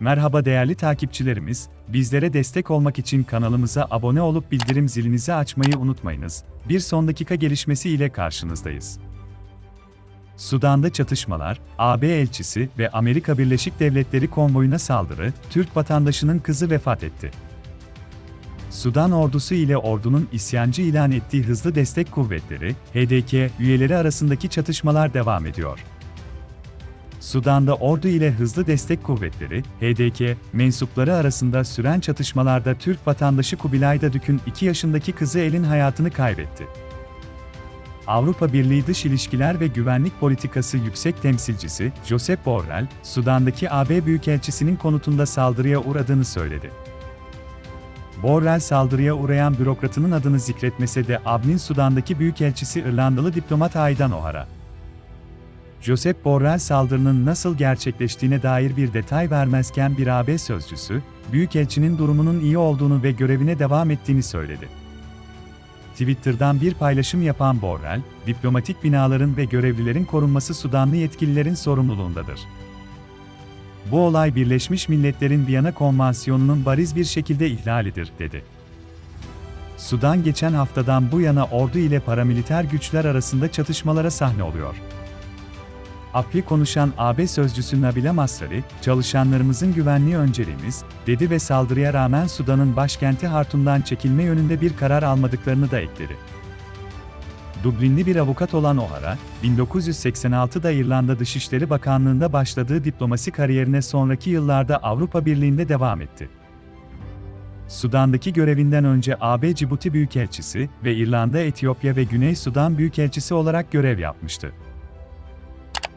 Merhaba değerli takipçilerimiz, bizlere destek olmak için kanalımıza abone olup bildirim zilinizi açmayı unutmayınız. Bir son dakika gelişmesi ile karşınızdayız. Sudan'da çatışmalar, AB elçisi ve Amerika Birleşik Devletleri konvoyuna saldırı, Türk vatandaşının kızı vefat etti. Sudan ordusu ile ordunun isyancı ilan ettiği hızlı destek kuvvetleri, HDK üyeleri arasındaki çatışmalar devam ediyor. Sudan'da ordu ile hızlı destek kuvvetleri, HDK, mensupları arasında süren çatışmalarda Türk vatandaşı Kubilay Dadük'ün 2 yaşındaki kızı Elin hayatını kaybetti. Avrupa Birliği Dış İlişkiler ve Güvenlik Politikası Yüksek Temsilcisi, Josep Borrell, Sudan'daki AB Büyükelçisi'nin konutunda saldırıya uğradığını söyledi. Borrell saldırıya uğrayan bürokratının adını zikretmese de AB'nin Sudan'daki Büyükelçisi İrlandalı diplomat Aydan O'Hara. Josep Borrell saldırının nasıl gerçekleştiğine dair bir detay vermezken bir AB sözcüsü, Büyükelçinin durumunun iyi olduğunu ve görevine devam ettiğini söyledi. Twitter'dan bir paylaşım yapan Borrell, diplomatik binaların ve görevlilerin korunması Sudanlı yetkililerin sorumluluğundadır. Bu olay Birleşmiş Milletler'in Viyana Konvansiyonu'nun bariz bir şekilde ihlalidir, dedi. Sudan geçen haftadan bu yana ordu ile paramiliter güçler arasında çatışmalara sahne oluyor. AP'i konuşan AB sözcüsü Nabile Masrari, çalışanlarımızın güvenliği önceliğimiz, dedi ve saldırıya rağmen Sudan'ın başkenti Hartum'dan çekilme yönünde bir karar almadıklarını da ekledi. Dublinli bir avukat olan O'Hara, 1986'da İrlanda Dışişleri Bakanlığı'nda başladığı diplomasi kariyerine sonraki yıllarda Avrupa Birliği'nde devam etti. Sudan'daki görevinden önce AB Cibuti Büyükelçisi ve İrlanda, Etiyopya ve Güney Sudan Büyükelçisi olarak görev yapmıştı.